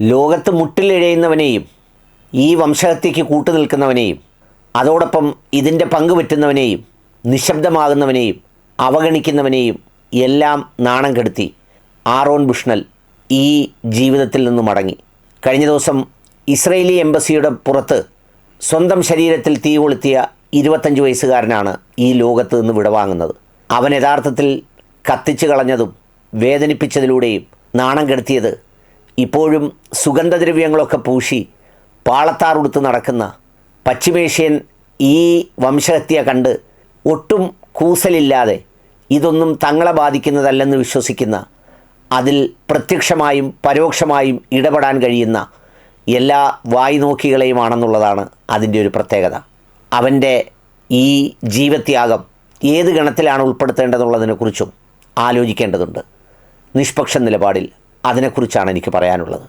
ലോകത്ത് മുട്ടിലിഴയുന്നവനെയും ഈ വംശഹത്യയ്ക്ക് കൂട്ടുനിൽക്കുന്നവനെയും അതോടൊപ്പം ഇതിന്റെ പങ്ക് പറ്റുന്നവനെയും നിശബ്ദമാകുന്നവനെയും അവഗണിക്കുന്നവനെയും എല്ലാം നാണം കെടുത്തി ആറോൺ ബുഷ്ണൽ ഈ ജീവിതത്തിൽ നിന്ന് മടങ്ങി. കഴിഞ്ഞ ദിവസം ഇസ്രയേലി എംബസിയുടെ പുറത്ത് സ്വന്തം ശരീരത്തിൽ തീ കൊളുത്തിയ ഇരുപത്തഞ്ച് വയസ്സുകാരനാണ് ഈ ലോകത്ത് നിന്ന് വിടവാങ്ങുന്നത്. അവൻ യഥാർത്ഥത്തിൽ കത്തിച്ചു കളഞ്ഞതും വേദനിപ്പിച്ചതിലൂടെയും നാണം കെടുത്തിയത് ഇപ്പോഴും സുഗന്ധദ്രവ്യങ്ങളൊക്കെ പൂശി പാളത്താറുടുത്ത് നടക്കുന്ന പശ്ചിമേഷ്യൻ ഈ വംശഹത്യ കണ്ട് ഒട്ടും കൂസലില്ലാതെ ഇതൊന്നും തങ്ങളെ ബാധിക്കുന്നതല്ലെന്ന് വിശ്വസിക്കുന്ന അതിൽ പ്രത്യക്ഷമായും പരോക്ഷമായും ഇടപെടാൻ കഴിയുന്ന എല്ലാ വായ്നോക്കികളെയുമാണെന്നുള്ളതാണ് അതിന്റെ ഒരു പ്രത്യേകത. അവന്റെ ഈ ജീവത്യാഗം ഏത് ഗണത്തിലാണ് ഉൾപ്പെടുത്തേണ്ടതെന്നുള്ളതിനെക്കുറിച്ചും ആലോചിക്കേണ്ടതുണ്ട്. നിഷ്പക്ഷ നിലപാടിൽ അതിനെക്കുറിച്ചാണ് എനിക്ക് പറയാനുള്ളത്.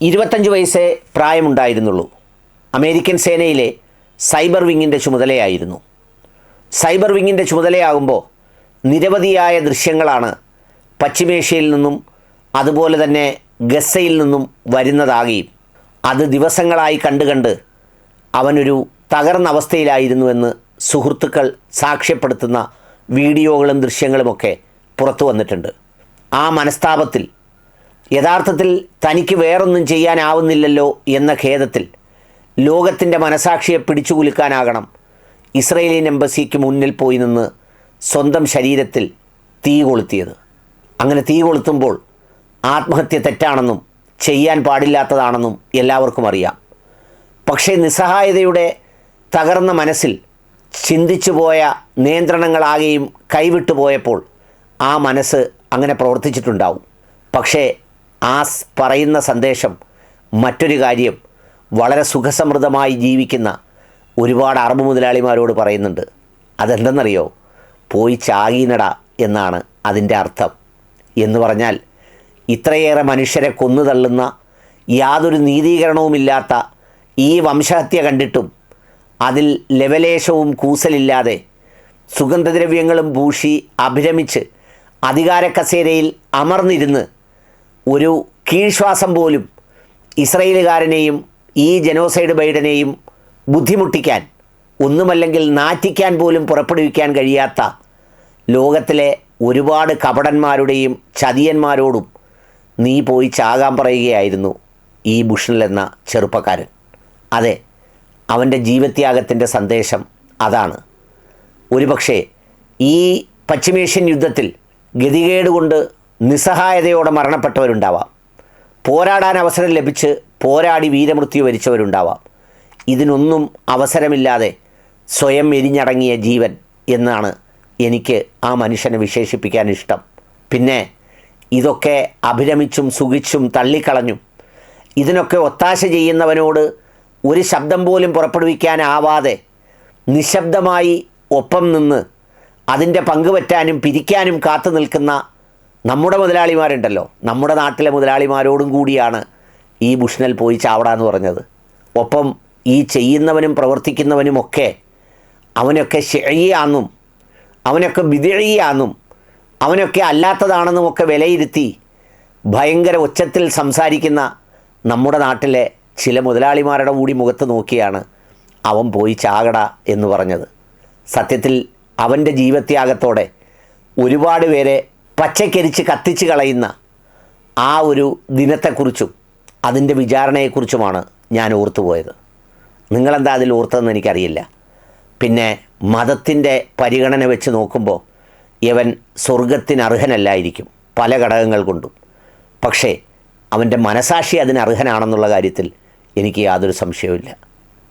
ഇരുപത്തഞ്ച് വയസ്സേ പ്രായമുണ്ടായിരുന്നുള്ളൂ. അമേരിക്കൻ സേനയിലെ സൈബർ വിങ്ങിന്റെ ചുമതലയായിരുന്നു. സൈബർ വിങ്ങിന്റെ ചുമതലയാകുമ്പോൾ നിരവധിയായ ദൃശ്യങ്ങളാണ് പശ്ചിമേഷ്യയിൽ നിന്നും അതുപോലെ തന്നെ ഗസയിൽ നിന്നും വരുന്നതാകുകയും അത് ദിവസങ്ങളായി കണ്ട് കണ്ട് അവനൊരു തകർന്ന അവസ്ഥയിലായിരുന്നുവെന്ന് സുഹൃത്തുക്കൾ സാക്ഷ്യപ്പെടുത്തുന്ന വീഡിയോകളും ദൃശ്യങ്ങളുമൊക്കെ പുറത്തു വന്നിട്ടുണ്ട്. ആ മനസ്താപത്തിൽ യഥാർത്ഥത്തിൽ തനിക്ക് വേറൊന്നും ചെയ്യാനാവുന്നില്ലല്ലോ എന്ന ഖേദത്തിൽ ലോകത്തിന്റെ മനസാക്ഷിയെ പിടിച്ചുകുലുക്കാനാകണം. ഇസ്രയേലിയൻ എംബസിക്ക് മുന്നിൽ പോയി നിന്ന് സ്വന്തം ശരീരത്തിൽ തീ കൊളുത്തിയത്. അങ്ങനെ തീ കൊളുത്തുമ്പോൾ ആത്മഹത്യ തെറ്റാണെന്നും ചെയ്യാൻ പാടില്ലാത്തതാണെന്നും എല്ലാവർക്കും അറിയാം. പക്ഷേ നിസ്സഹായതയുടെ തകർന്ന മനസ്സിൽ ചിന്തിച്ചു പോയ നിയന്ത്രണങ്ങളാകെയും കൈവിട്ടു പോയപ്പോൾ ആ മനസ്സ് അങ്ങനെ പ്രവർത്തിച്ചിട്ടുണ്ടാവും. പക്ഷേ ആ പറയുന്ന സന്ദേശം മറ്റൊരു കാര്യം വളരെ സുഖസമൃദ്ധമായി ജീവിക്കുന്ന ഒരുപാട് അറബ് മുതലാളിമാരോട് പറയുന്നുണ്ട്. അതെന്തെന്നറിയോ? പോയി ചാകീനട എന്നാണ് അതിന്റെ അർത്ഥം. എന്ന് പറഞ്ഞാൽ ഇത്രയേറെ മനുഷ്യരെ കൊന്നു തള്ളുന്ന യാതൊരു നീതീകരണവുമില്ലാത്ത ഈ വംശഹത്യ കണ്ടിട്ടും അതിൽ ലവലേശവും കൂസലില്ലാതെ സുഗന്ധദ്രവ്യങ്ങളും ഭൂഷി അഭിരമിച്ച് അധികാര കസേരയിൽ അമർന്നിരുന്ന് ഒരു കീഴ്ശ്വാസം പോലും ഇസ്രയേലുകാരനെയും ഈ ജനോസൈഡ് ബൈഡനെയും ബുദ്ധിമുട്ടിക്കാൻ ഒന്നുമല്ലെങ്കിൽ നാറ്റിക്കാൻ പോലും പുറപ്പെടുവിക്കാൻ കഴിയാത്ത ലോകത്തിലെ ഒരുപാട് കപടന്മാരുടെയും ചതിയന്മാരോടും നീ പോയി ചാകാൻ പറയുകയായിരുന്നു ഈ ബുഷനിലെന്ന ചെറുപ്പക്കാരൻ. അതെ അവന്റെ ജീവത്യാഗത്തിന്റെ സന്ദേശം അതാണ്. ഒരുപക്ഷേ ഈ പശ്ചിമേഷ്യൻ യുദ്ധത്തിൽ ഗതികേട് കൊണ്ട് നിസ്സഹായതയോടെ മരണപ്പെട്ടവരുണ്ടാവാം. പോരാടാൻ അവസരം ലഭിച്ച് പോരാടി വീരമൃത്യു വരിച്ചവരുണ്ടാവാം. ഇതിനൊന്നും അവസരമില്ലാതെ സ്വയം എരിഞ്ഞടങ്ങിയ ജീവൻ എന്നാണ് എനിക്ക് ആ മനുഷ്യനെ വിശേഷിപ്പിക്കാൻ ഇഷ്ടം. പിന്നെ ഇതൊക്കെ അഭിരമിച്ചും സുഖിച്ചും തള്ളിക്കളഞ്ഞും ഇതിനൊക്കെ ഒത്താശ ചെയ്യുന്നവനോട് ഒരു ശബ്ദം പോലും പുറപ്പെടുവിക്കാനാവാതെ നിശബ്ദമായി ഒപ്പം നിന്ന് അതിന്റെ പങ്കുപറ്റാനും പിരിക്കാനും കാത്തു നിൽക്കുന്ന നമ്മുടെ മുതലാളിമാരുണ്ടല്ലോ. നമ്മുടെ നാട്ടിലെ മുതലാളിമാരോടും കൂടിയാണ് ഈ ബുഷ്ണൽ പോയി ചാവടാന്ന് പറഞ്ഞത്. ഒപ്പം ഈ ചെയ്യുന്നവനും പ്രവർത്തിക്കുന്നവനുമൊക്കെ അവനൊക്കെ ശരിയാന്നും അവനൊക്കെ വിതിഴിയാന്നും അവനൊക്കെ അല്ലാത്തതാണെന്നും ഒക്കെ വിലയിരുത്തി ഭയങ്കര ഉച്ചത്തിൽ സംസാരിക്കുന്ന നമ്മുടെ നാട്ടിലെ ചില മുതലാളിമാരുടെ കൂടി മുഖത്ത് നോക്കിയാണ് അവൻ പോയി ചാകട എന്ന് പറഞ്ഞത്. സത്യത്തിൽ അവന്റെ ജീവത്യാഗത്തോടെ ഒരുപാട് പേരെ പച്ചക്കരിച്ച് കത്തിച്ച് കളയുന്ന ആ ഒരു ദിനത്തെക്കുറിച്ചും അതിന്റെ വിചാരണയെക്കുറിച്ചുമാണ് ഞാൻ ഓർത്തുപോയത് നിങ്ങളെന്താ അതിൽ ഓർത്തതെന്ന് എനിക്കറിയില്ല. പിന്നെ മതത്തിന്റെ പരിഗണന വെച്ച് നോക്കുമ്പോൾ ഇവൻ സ്വർഗത്തിന് അർഹനല്ലായിരിക്കും പല ഘടകങ്ങൾ കൊണ്ടും. പക്ഷേ അവന്റെ മനസാക്ഷി അതിന് അർഹനാണെന്നുള്ള കാര്യത്തിൽ എനിക്ക് യാതൊരു സംശയവുമില്ല.